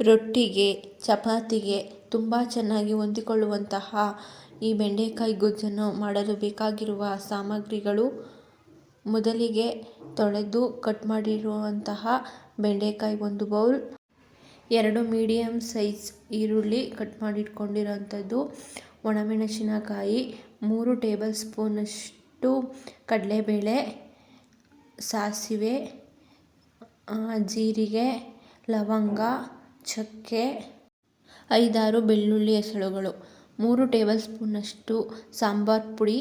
ರೊಟ್ಟಿಗೆ, ಚಪಾತಿಗೆ ತುಂಬ ಚೆನ್ನಾಗಿ ಹೊಂದಿಕೊಳ್ಳುವಂತಹ ಈ ಬೆಂಡೆಕಾಯಿ ಗೊಜ್ಜನ್ನು ಮಾಡಲು ಬೇಕಾಗಿರುವ ಸಾಮಗ್ರಿಗಳು ಮೊದಲಿಗೆ ತೊಳೆದು ಕಟ್ ಮಾಡಿರುವಂತಹ ಬೆಂಡೆಕಾಯಿ ಒಂದು ಬೌಲ್, ಎರಡು ಮೀಡಿಯಮ್ ಸೈಜ್ ಈರುಳ್ಳಿ ಕಟ್ ಮಾಡಿಟ್ಕೊಂಡಿರೋಂಥದ್ದು ಒಣಮೆಣಸಿನಕಾಯಿ ಮೂರು ಟೇಬಲ್ ಸ್ಪೂನಷ್ಟು ಕಡಲೆಬೇಳೆ, ಸಾಸಿವೆ ಜೀರಿಗೆ, ಲವಂಗ ಚಕ್ಕೆ ಐದಾರು ಬೆಳ್ಳುಳ್ಳಿ ಹೆಸಳುಗಳು, ಮೂರು ಟೇಬಲ್ ಸ್ಪೂನಷ್ಟು ಸಾಂಬಾರು ಪುಡಿ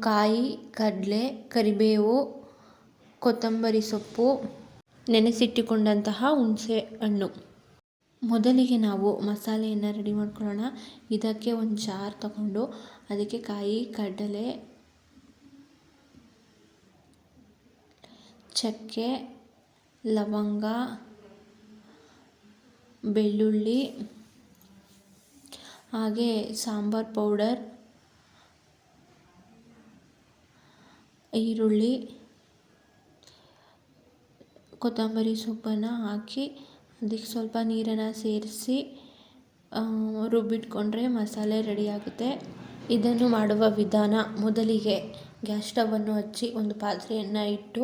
ಕಾಯಿ, ಕಡಲೆ, ಕರಿಬೇವು, ಕೊತ್ತಂಬರಿ ಸೊಪ್ಪು, ನೆನೆಸಿಟ್ಟುಕೊಂಡಂತಹ ಹುಣಸೆ ಹಣ್ಣು. ಮೊದಲಿಗೆ ನಾವು ಮಸಾಲೆಯನ್ನು ರೆಡಿ ಮಾಡ್ಕೊಳ್ಳೋಣ. ಇದಕ್ಕೆ ಒಂದು ಜಾರ್ ತಗೊಂಡು ಅದಕ್ಕೆ ಕಾಯಿ, ಕಡಲೆ, ಚಕ್ಕೆ, ಲವಂಗ ಬೆಳ್ಳುಳ್ಳಿ, ಹಾಗೆ ಸಾಂಬಾರ್ ಪೌಡರ್, ಈರುಳ್ಳಿ, ಕೊತ್ತಂಬರಿ ಸೊಪ್ಪನ್ನು ಹಾಕಿ ಅದಕ್ಕೆ ಸ್ವಲ್ಪ ನೀರನ್ನು ಸೇರಿಸಿ ರುಬ್ಬಿಟ್ಕೊಂಡ್ರೆ ಮಸಾಲೆ ರೆಡಿಯಾಗುತ್ತೆ ಇದನ್ನು ಮಾಡುವ ವಿಧಾನ, ಮೊದಲಿಗೆ ಗ್ಯಾಸ್ ಸ್ಟವನ್ನು ಹಚ್ಚಿ ಒಂದು ಪಾತ್ರೆಯನ್ನು ಇಟ್ಟು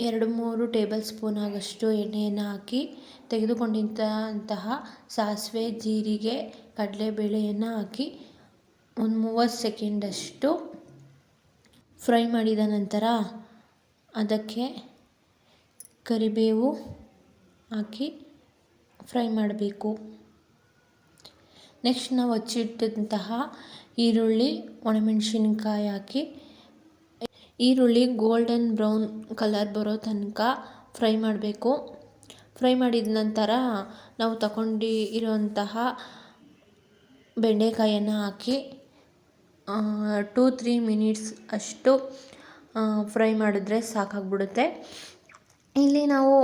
ಎರಡು ಮೂರು ಟೇಬಲ್ ಸ್ಪೂನ್ ಆಗಷ್ಟು ಎಣ್ಣೆಯನ್ನು ಹಾಕಿ ತೆಗೆದುಕೊಂಡಿದ್ದಂತಹ ಸಾಸಿವೆ, ಜೀರಿಗೆ, ಕಡಲೆಬೇಳೆಯನ್ನು ಹಾಕಿ ಒಂದು ಮೂವತ್ತು ಸೆಕೆಂಡಷ್ಟು ಫ್ರೈ ಮಾಡಿದ ನಂತರ ಅದಕ್ಕೆ ಕರಿಬೇವು ಹಾಕಿ ಫ್ರೈ ಮಾಡಬೇಕು. ನೆಕ್ಸ್ಟ್ ನಾವು ಹಚ್ಚಿಟ್ಟಂತಹ ಈರುಳ್ಳಿ, ಒಣಮೆಣಸಿನ್ಕಾಯಿ ಹಾಕಿ ಈರುಳ್ಳಿ ಗೋಲ್ಡನ್ ಬ್ರೌನ್ ಕಲರ್ ಬರೋ ತನಕ ಫ್ರೈ ಮಾಡಬೇಕು. ಫ್ರೈ ಮಾಡಿದ ನಂತರ ನಾವು ತಗೊಂಡು ಇರುವಂತಹ ಬೆಂಡೆಕಾಯನ್ನು ಹಾಕಿ ಟೂ, ತ್ರೀ ಮಿನಿಟ್ಸ್ ಅಷ್ಟು ಫ್ರೈ ಮಾಡಿದ್ರೆ ಸಾಕಾಗ್ಬಿಡುತ್ತೆ. ಇಲ್ಲಿ ನಾವು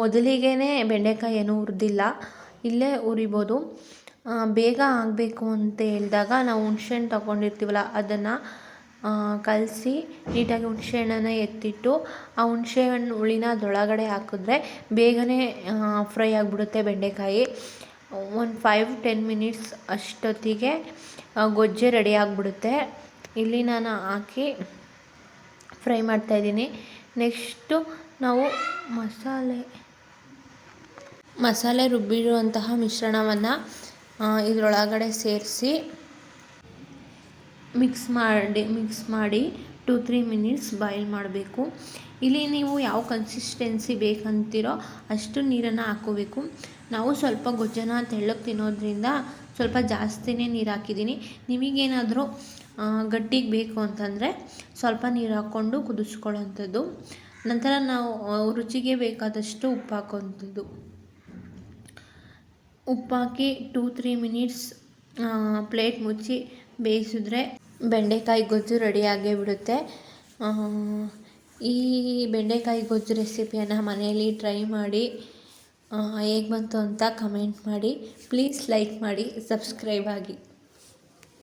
ಮೊದಲಿಗೆ ಬೆಂಡೆಕಾಯಿಯನ್ನು ಹುರಿದಿಲ್ಲ, ಇಲ್ಲೇ ಹುರಿಬೋದು. ಬೇಗ ಆಗಬೇಕು ಅಂತ ಹೇಳಿದಾಗ ನಾವು ಹುಣ್ಸೆಹಣ್ಣು ತಗೊಂಡಿರ್ತೀವಲ್ಲ, ಅದನ್ನು ಕಲಸಿ ನೀಟಾಗಿ ಹುಣಸೆ ಹಣ್ಣನ್ನ ಎತ್ತಿಟ್ಟು ಆ ಹುಣಸೆ ಹಣ್ಣು ಹುಳಿನ ಅದರೊಳಗಡೆ ಹಾಕಿದ್ರೆ ಬೇಗನೆ ಫ್ರೈ ಆಗಿಬಿಡುತ್ತೆ ಬೆಂಡೆಕಾಯಿ. ಒಂದು ಫೈವ್ ಟೆನ್ ಮಿನಿಟ್ಸ್ ಅಷ್ಟೊತ್ತಿಗೆ ಗೊಜ್ಜೆ ರೆಡಿ ಆಗಿಬಿಡುತ್ತೆ. ಇಲ್ಲಿ ನಾನು ಹಾಕಿ ಫ್ರೈ ಮಾಡ್ತಾಯಿದ್ದೀನಿ ನೆಕ್ಸ್ಟು ನಾವು ಮಸಾಲೆ ಮಸಾಲೆ ರುಬ್ಬಿರುವಂತಹ ಮಿಶ್ರಣವನ್ನು ಇದರೊಳಗಡೆ ಸೇರಿಸಿ ಮಿಕ್ಸ್ ಮಾಡಿ ಮಿಕ್ಸ್ ಮಾಡಿ ಟು ತ್ರೀ ಮಿನಿಟ್ಸ್ ಬಾಯ್ಲ್ ಮಾಡಬೇಕು. ಇಲ್ಲಿ ನೀವು ಯಾವ ಕನ್ಸಿಸ್ಟೆನ್ಸಿ ಬೇಕಂತೀರೋ ಅಷ್ಟು ನೀರನ್ನು ಹಾಕೋಬೇಕು ನಾವು ಸ್ವಲ್ಪ ಗೊಜ್ಜನ ತೆಳ್ಳಗೆ ತಿನ್ನೋದ್ರಿಂದ ಸ್ವಲ್ಪ ಜಾಸ್ತಿನೇ ನೀರು ಹಾಕಿದ್ದೀನಿ. ನಿಮಗೇನಾದರೂ ಗಟ್ಟಿಗೆ ಬೇಕು ಅಂತಂದರೆ ಸ್ವಲ್ಪ ನೀರು ಹಾಕ್ಕೊಂಡು ಕುದಿಸ್ಕೊಳ್ಳೋಂಥದ್ದು. ನಂತರ ನಾವು ರುಚಿಗೆ ಬೇಕಾದಷ್ಟು ಉಪ್ಪು ಹಾಕೋವಂಥದ್ದು ಉಪ್ಪಾಕಿ ಟೂ ತ್ರೀ ಮಿನಿಟ್ಸ್ ಪ್ಲೇಟ್ ಮುಚ್ಚಿ ಬೇಯಿಸಿದ್ರೆ ಬೆಂಡೆಕಾಯಿ ಗೊಜ್ಜು ರೆಡಿಯಾಗೇ ಬಿಡುತ್ತೆ ಈ ಬೆಂಡೆಕಾಯಿ ಗೊಜ್ಜು ರೆಸಿಪಿಯನ್ನು ಮನೆಯಲ್ಲಿ ಟ್ರೈ ಮಾಡಿ ಹೇಗೆ ಬಂತು ಅಂತ ಕಮೆಂಟ್ ಮಾಡಿ. ಪ್ಲೀಸ್ ಲೈಕ್ ಮಾಡಿ ಸಬ್ಸ್ಕ್ರೈಬ್ ಆಗಿ.